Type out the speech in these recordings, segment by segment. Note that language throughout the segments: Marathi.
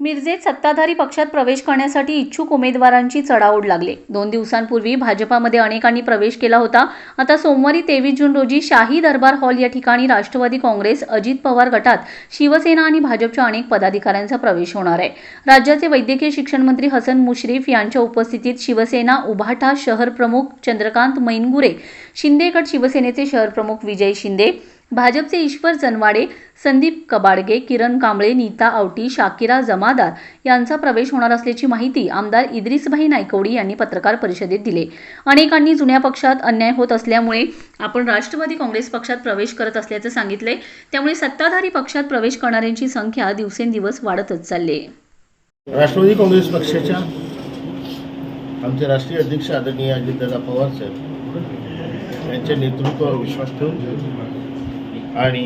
मिरजेत सत्ताधारी पक्षात प्रवेश करण्यासाठी इच्छुक उमेदवारांची चढाओढ लागली. दोन दिवसांपूर्वी भाजपामध्ये अनेकांनी प्रवेश केला होता. आता सोमवारी तेवीस जून रोजी शाही दरबार हॉल या ठिकाणी राष्ट्रवादी काँग्रेस अजित पवार गटात शिवसेना आणि भाजपच्या अनेक पदाधिकाऱ्यांचा प्रवेश होणार आहे. राज्याचे वैद्यकीय शिक्षण मंत्री हसन मुश्रीफ यांच्या उपस्थितीत शिवसेना उभाटा शहर प्रमुख चंद्रकांत मैनगुरे शिंदे गट शिवसेनेचे शहर प्रमुख विजय शिंदे भाजपचे ईश्वर जनवाडे संदीप कबाडगे किरण कांबळे नीता आवटी शाकिरा जमादार यांचा प्रवेश होणार असल्याची माहिती आमदार इद्रिसभाई नायकवडी यांनी पत्रकार परिषदेत दिली. अनेकांनी जुन्या पक्षात अन्याय होत असल्यामुळे आपण राष्ट्रवादी काँग्रेस पक्षात प्रवेश करत असल्याचं सांगितलंय. त्यामुळे सत्ताधारी पक्षात प्रवेश करणाऱ्यांची संख्या दिवसेंदिवस वाढतच चालली राष्ट्रवादी काँग्रेस पक्षाच्या आमचे राष्ट्रीय अध्यक्ष आदरणीय अजितदादा पवार साहेब यांच्या नेतृत्वावर विश्वास ठेवून आणि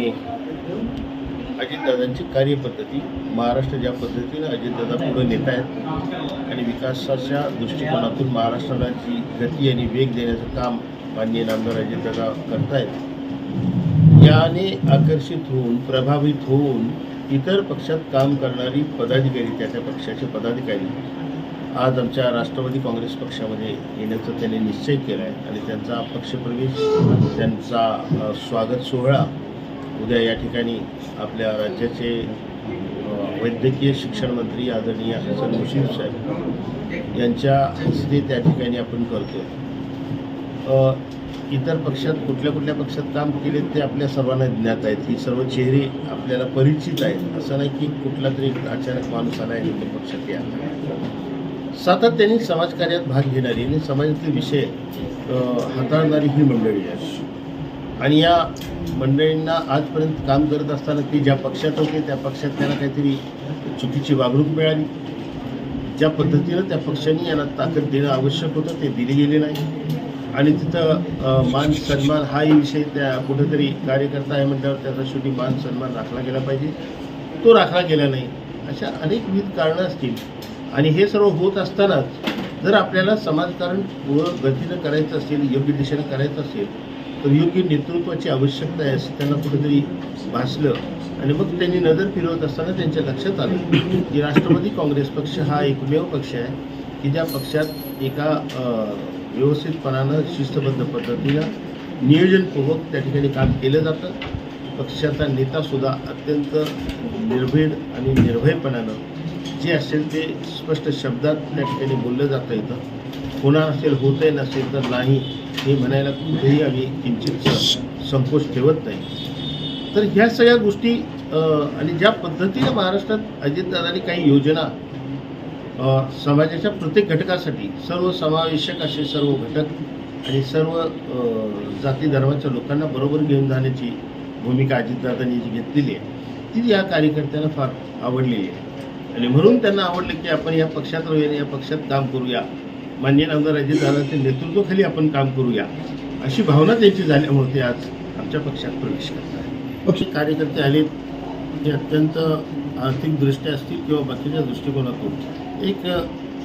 अजितदादांची कार्यपद्धती महाराष्ट्र ज्या पद्धतीनं अजितदादा पुढे नेत आहेत आणि विकासाच्या दृष्टिकोनातून महाराष्ट्राला जी गती आणि वेग देण्याचं काम माननीय नामदार अजितदादा करतायत याने आकर्षित होऊन प्रभावित होऊन इतर पक्षात काम करणारी पदाधिकारी त्या त्या पक्षाचे पदाधिकारी आज आमच्या राष्ट्रवादी काँग्रेस पक्षामध्ये येण्याचा त्यांनी निश्चय केला आहे आणि त्यांचा पक्षप्रवेश त्यांचा स्वागत सोहळा उद्या या ठिकाणी आपल्या राज्याचे वैद्यकीय शिक्षण मंत्री आदरणीय हसन मुश्रीफ साहेब यांच्या हस्ते त्या ठिकाणी आपण करतो इतर पक्षात कुठल्या कुठल्या पक्षात काम केले ते आपल्या सर्वांना ज्ञात आहेत. ही सर्व चेहरे आपल्याला परिचित आहेत. असं नाही की कुठला तरी अचानक माणूस आला आहे इतर पक्षात या. सातत्याने समाजकार्यात भाग घेणारी आणि समाजातील विषय हाताळणारी ही मंडळी आहे. आणि या मंडळींना आजपर्यंत काम करत असताना ते ज्या पक्षात होते त्या पक्षात त्यांना काहीतरी चुकीची वागणूक मिळाली. ज्या पद्धतीनं त्या पक्षांनी यांना ताकद देणं आवश्यक होतं ते दिले गेले नाही. आणि तिथं मान सन्मान हाही विषय त्या कुठंतरी कार्यकर्ता आहे म्हटल्यावर त्याचा शेवटी मान सन्मान राखला गेला पाहिजे. तो राखला गेला नाही. अशा अनेक विविध कारणं असतील. आणि हे सर्व होत असतानाच जर आपल्याला समाजकारण पुढं गतीनं करायचं असेल योग्य दिशेनं करायचं असेल तर योग्य नेतृत्वाची आवश्यकता आहे असं त्यांना कुठेतरी भासलं. आणि मग त्यांनी नजर फिरवत असताना त्यांच्या लक्षात आलं की राष्ट्रवादी काँग्रेस पक्ष हा एकमेव पक्ष आहे की ज्या पक्षात एका व्यवस्थितपणानं शिस्तबद्ध पद्धतीनं नियोजनपूर्वक त्या ठिकाणी काम केलं जातं. पक्षाचा नेतासुद्धा अत्यंत निर्भीड आणि निर्भयपणानं जे असेल ते स्पष्ट शब्दात त्या ठिकाणी बोललं जातं येतं होणार असेल होतंय नसेल तर नाही हे म्हणायला कुठेही आम्ही किंचित संकोच ठेवत नाही. तर ह्या सगळ्या गोष्टी आणि ज्या पद्धतीने महाराष्ट्रात अजितदादांनी काही योजना समाजाच्या प्रत्येक घटकासाठी सर्व समावेशक असे सर्व घटक आणि सर्व जाती धर्माच्या लोकांना बरोबर घेऊन जाण्याची भूमिका अजितदादांनी जी घेतलेली आहे ती या कार्यकर्त्यांना फार आवडलेली आहे. आणि म्हणून त्यांना आवडलं की आपण या पक्षात राहूया या पक्षात काम करूया. माननीय आमदार अजितदादांच्या नेतृत्वाखाली आपण काम करूया अशी भावना त्यांची झाल्यामुळे ते आज आमच्या पक्षात प्रवेश करत आहेत पक्ष कार्यकर्ते आलेत जे अत्यंत आर्थिकदृष्ट्या असतील किंवा बाकीच्या दृष्टिकोनातून एक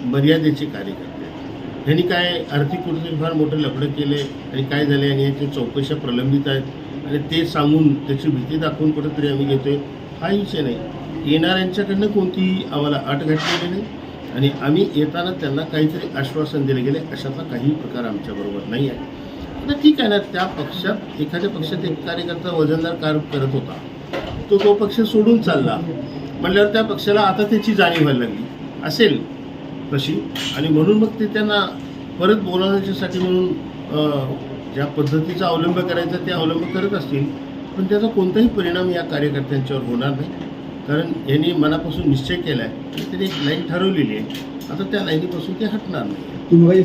मर्यादेचे कार्यकर्ते आहेत. ह्यांनी काय आर्थिक कुठेतरी फार मोठे लफडं केले आणि काय झाले आणि याच्या चौकशा प्रलंबित आहेत आणि ते सांगून त्याची भीती दाखवून कुठेतरी आम्ही घेतोय? हा विषय नाही. येणाऱ्यांच्याकडनं कोणतीही आम्हाला अट घातलेली नाही. आणि आम्ही येताना त्यांना काहीतरी आश्वासन दिले गेले अशाचा काही प्रकार आमच्याबरोबर नाही आहे. आता ठीक आहे ना त्या पक्षात एखाद्या पक्षात एक कार्यकर्ता वजनदार कार्य करत होता. तो तो पक्ष सोडून चालला. म्हटल्यावर त्या पक्षाला आता त्याची जाणीव व्हायला लागली. असेल तशी. आणि म्हणून मग ते त्यांना परत बोलावण्याच्यासाठी म्हणून ज्या पद्धतीचा अवलंब करायचा ते अवलंब करत असतील. पण त्याचा कोणताही परिणाम या कार्यकर्त्यांच्यावर होणार नाही. कारण यांनी मनापासून निश्चय केला आहे की त्यांनी एक लाईन ठरवलेली आहे. आता त्या लाईनीपासून ते हटणार नाही.